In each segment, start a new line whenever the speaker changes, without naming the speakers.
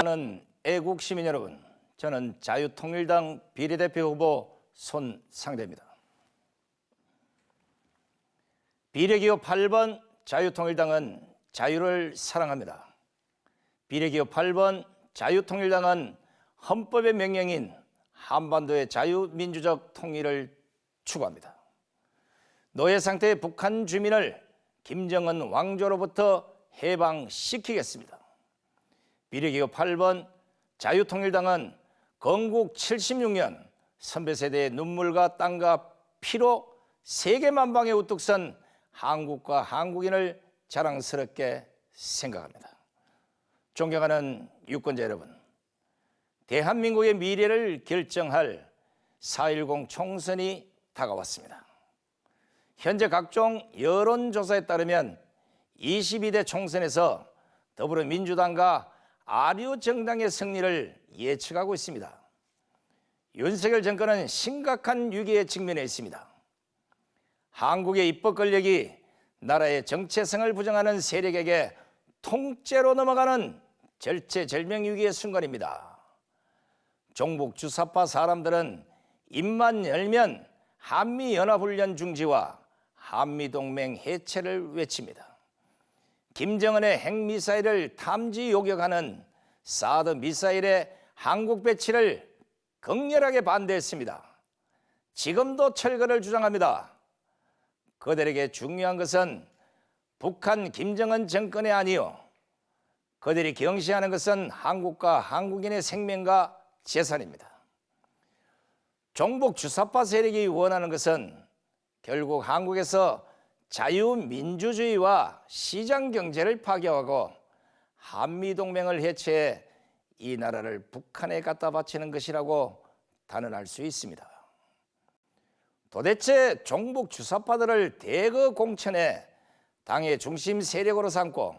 저는 애국 시민 여러분, 저는 자유통일당 비례대표 후보 손상대입니다. 비례기호 8번 자유통일당은 자유를 사랑합니다. 비례기호 8번 자유통일당은 헌법의 명령인 한반도의 자유민주적 통일을 추구합니다. 노예 상태의 북한 주민을 김정은 왕조로부터 해방시키겠습니다. 비례기호 8번 자유통일당은 건국 76년 선배 세대의 눈물과 땀과 피로 세계 만방에 우뚝 선 한국과 한국인을 자랑스럽게 생각합니다. 존경하는 유권자 여러분, 대한민국의 미래를 결정할 4.10 총선이 다가왔습니다. 현재 각종 여론조사에 따르면 22대 총선에서 더불어민주당과 아류 정당의 승리를 예측하고 있습니다. 윤석열 정권은 심각한 위기에 직면해 있습니다. 한국의 입법 권력이 나라의 정체성을 부정하는 세력에게 통째로 넘어가는 절체절명 위기의 순간입니다. 종북 주사파 사람들은 입만 열면 한미연합훈련 중지와 한미동맹 해체를 외칩니다. 김정은의 핵미사일을 탐지 요격하는 사드 미사일의 한국 배치를 극렬하게 반대했습니다. 지금도 철거를 주장합니다. 그들에게 중요한 것은 북한 김정은 정권이 아니요. 그들이 경시하는 것은 한국과 한국인의 생명과 재산입니다. 종북 주사파 세력이 원하는 것은 결국 한국에서 자유민주주의와 시장 경제를 파괴하고 한미 동맹을 해체해 이 나라를 북한에 갖다 바치는 것이라고 단언할 수 있습니다. 도대체 종북 주사파들을 대거 공천해 당의 중심 세력으로 삼고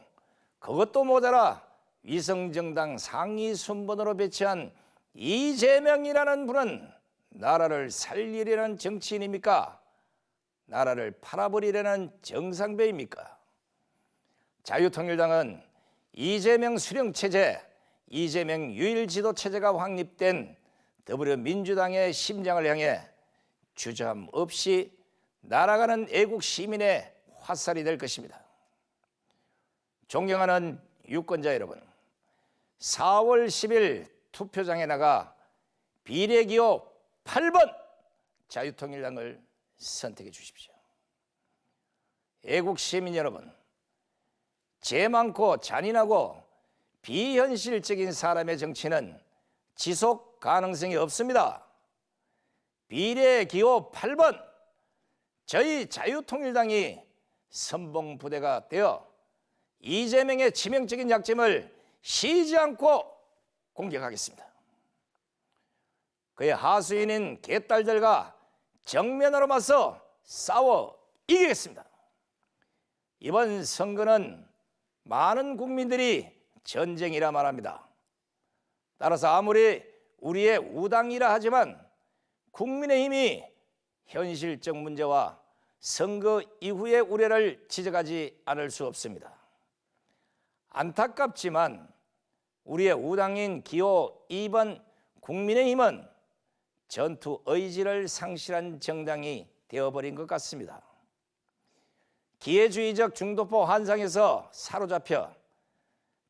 그것도 모자라 위성정당 상위 순번으로 배치한 이재명이라는 분은 나라를 살리려는 정치인입니까? 나라를 팔아버리려는 정상배입니까? 자유통일당은 이재명 수령체제, 이재명 유일지도체제가 확립된 더불어민주당의 심장을 향해 주저함 없이 날아가는 애국 시민의 화살이 될 것입니다. 존경하는 유권자 여러분, 4월 10일 투표장에 나가 비례기호 8번 자유통일당을 선택해 주십시오. 애국 시민 여러분, 죄 많고 잔인하고 비현실적인 사람의 정치는 지속 가능성이 없습니다. 비례 기호 8번 저희 자유통일당이 선봉 부대가 되어 이재명의 치명적인 약점을 쉬지 않고 공격하겠습니다. 그의 하수인인 개딸들과 정면으로 맞서 싸워 이기겠습니다. 이번 선거는 많은 국민들이 전쟁이라 말합니다. 따라서 아무리 우리의 우당이라 하지만 국민의힘이 현실적 문제와 선거 이후의 우려를 지적하지 않을 수 없습니다. 안타깝지만 우리의 우당인 기호 2번 국민의힘은 전투 의지를 상실한 정당이 되어버린 것 같습니다. 기회주의적 중도포 환상에서 사로잡혀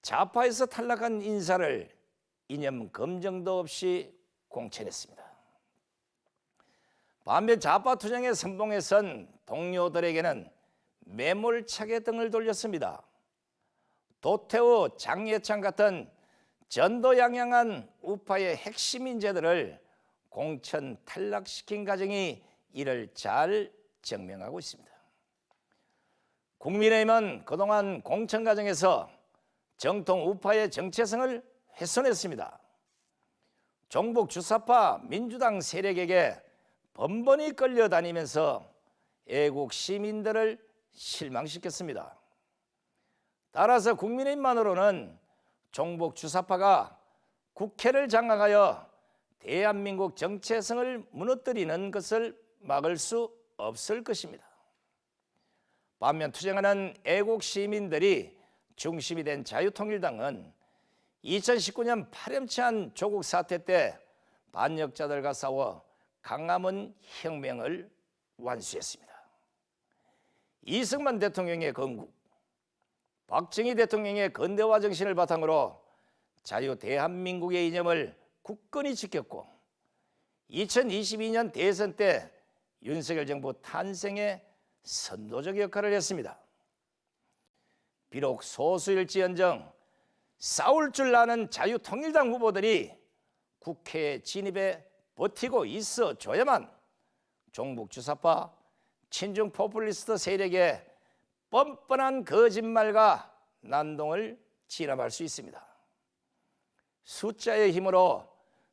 좌파에서 탈락한 인사를 이념 검증도 없이 공천했습니다. 반면 좌파 투쟁의 선봉에 선 동료들에게는 매몰차게 등을 돌렸습니다. 도태우, 장예찬 같은 전도 양양한 우파의 핵심 인재들을 공천 탈락시킨 가정이 이를 잘 증명하고 있습니다. 국민의힘은 그동안 공천 과정에서 정통 우파의 정체성을 훼손했습니다. 종북 주사파 민주당 세력에게 번번이 끌려다니면서 애국 시민들을 실망시켰습니다. 따라서 국민의힘만으로는 종북 주사파가 국회를 장악하여 대한민국 정체성을 무너뜨리는 것을 막을 수 없을 것입니다. 반면 투쟁하는 애국 시민들이 중심이 된 자유통일당은 2019년 파렴치한 조국 사태 때 반역자들과 싸워 강남은 혁명을 완수했습니다. 이승만 대통령의 건국, 박정희 대통령의 건대화 정신을 바탕으로 자유 대한민국의 이념을 굳건히 지켰고 2022년 대선 때 윤석열 정부 탄생에 선도적 역할을 했습니다. 비록 소수일지언정 싸울 줄 아는 자유통일당 후보들이 국회에 진입해 버티고 있어 줘야만 종북 주사파 친중 포퓰리스트 세력의 뻔뻔한 거짓말과 난동을 진압할 수 있습니다. 숫자의 힘으로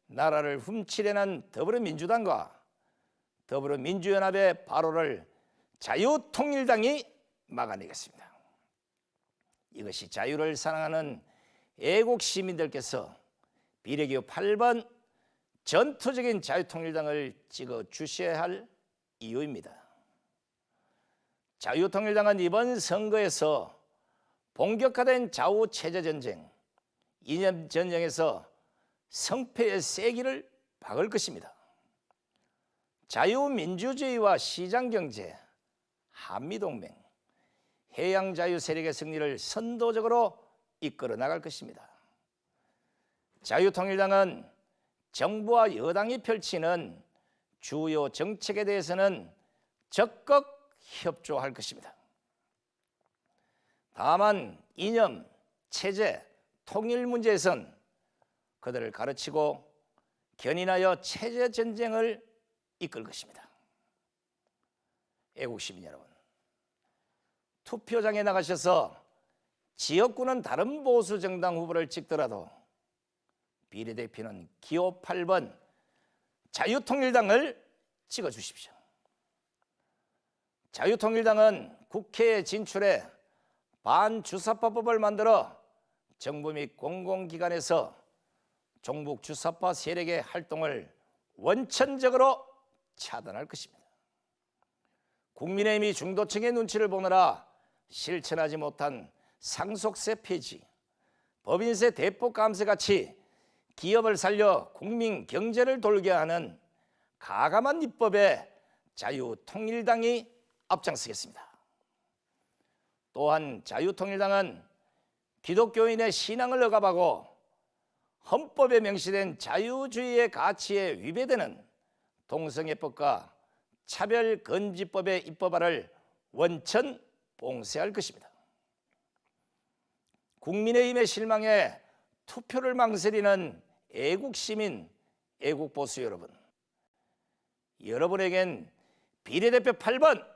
나라를 훔치려는 더불어민주당과 더불어민주연합의 발호를 자유통일당이 막아내겠습니다. 이것이 자유를 사랑하는 애국 시민들께서 비례기호 8번 전투적인 자유통일당을 찍어 주셔야 할 이유입니다. 자유통일당은 이번 선거에서 본격화된 좌우 체제 전쟁, 이념 전쟁에서 성패의 세기를 박을 것입니다. 자유민주주의와 시장경제, 한미동맹, 해양자유 세력의 승리를 선도적으로 이끌어 나갈 것입니다. 자유통일당은 정부와 여당이 펼치는 주요 정책에 대해서는 적극 협조할 것입니다. 다만 이념, 체제, 통일 문제에선 그들을 가르치고 견인하여 체제 전쟁을 이끌 것입니다. 애국 시민 여러분, 투표장에 나가셔서 지역구는 다른 보수 정당 후보를 찍더라도 비례대표는 기호 8번 자유통일당을 찍어 주십시오. 자유통일당은 국회에 진출해 반주사파법을 만들어 정부 및 공공기관에서 종북 주사파 세력의 활동을 원천적으로 차단할 것입니다. 국민의힘이 중도층의 눈치를 보느라 실천하지 못한 상속세 폐지, 법인세 대폭 감세 같이 기업을 살려 국민 경제를 돌게 하는 가감한 입법에 자유통일당이 앞장서겠습니다. 또한 자유통일당은 기독교인의 신앙을 억압하고 헌법에 명시된 자유주의의 가치에 위배되는 동성애법과 차별금지법의 입법화를 원천 봉쇄할 것입니다. 국민의힘의 실망에 투표를 망설이는 애국 시민, 애국 보수 여러분, 여러분에겐 비례대표 8번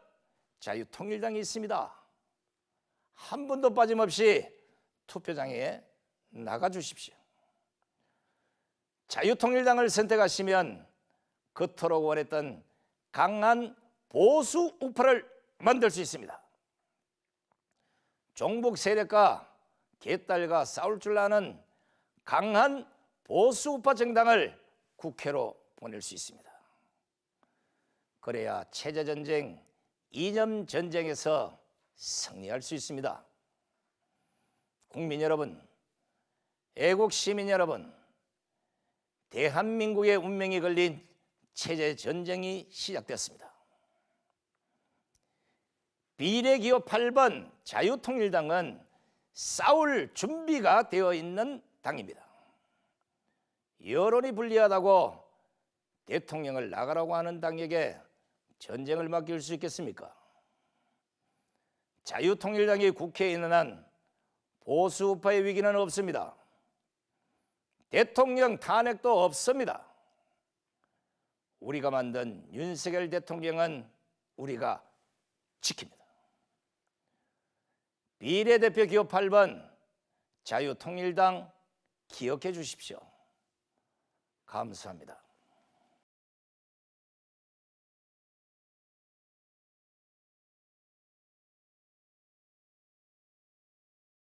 자유통일당이 있습니다. 한 분도 빠짐없이 투표장에 나가 주십시오. 자유통일당을 선택하시면 그토록 원했던 강한 보수 우파를 만들 수 있습니다. 종북 세력과 개딸과 싸울 줄 아는 강한 보수 우파 정당을 국회로 보낼 수 있습니다. 그래야 체제 전쟁, 이념 전쟁에서 승리할 수 있습니다. 국민 여러분, 애국 시민 여러분, 대한민국의 운명이 걸린 체제 전쟁이 시작되었습니다. 비례기호 8번 자유통일당은 싸울 준비가 되어 있는 당입니다. 여론이 불리하다고 대통령을 나가라고 하는 당에게 전쟁을 맡길 수 있겠습니까? 자유통일당이 국회에 있는 한 보수우파의 위기는 없습니다. 대통령 탄핵도 없습니다. 우리가 만든 윤석열 대통령은 우리가 지킵니다. 비례대표 기호 8번 자유통일당 기억해 주십시오. 감사합니다.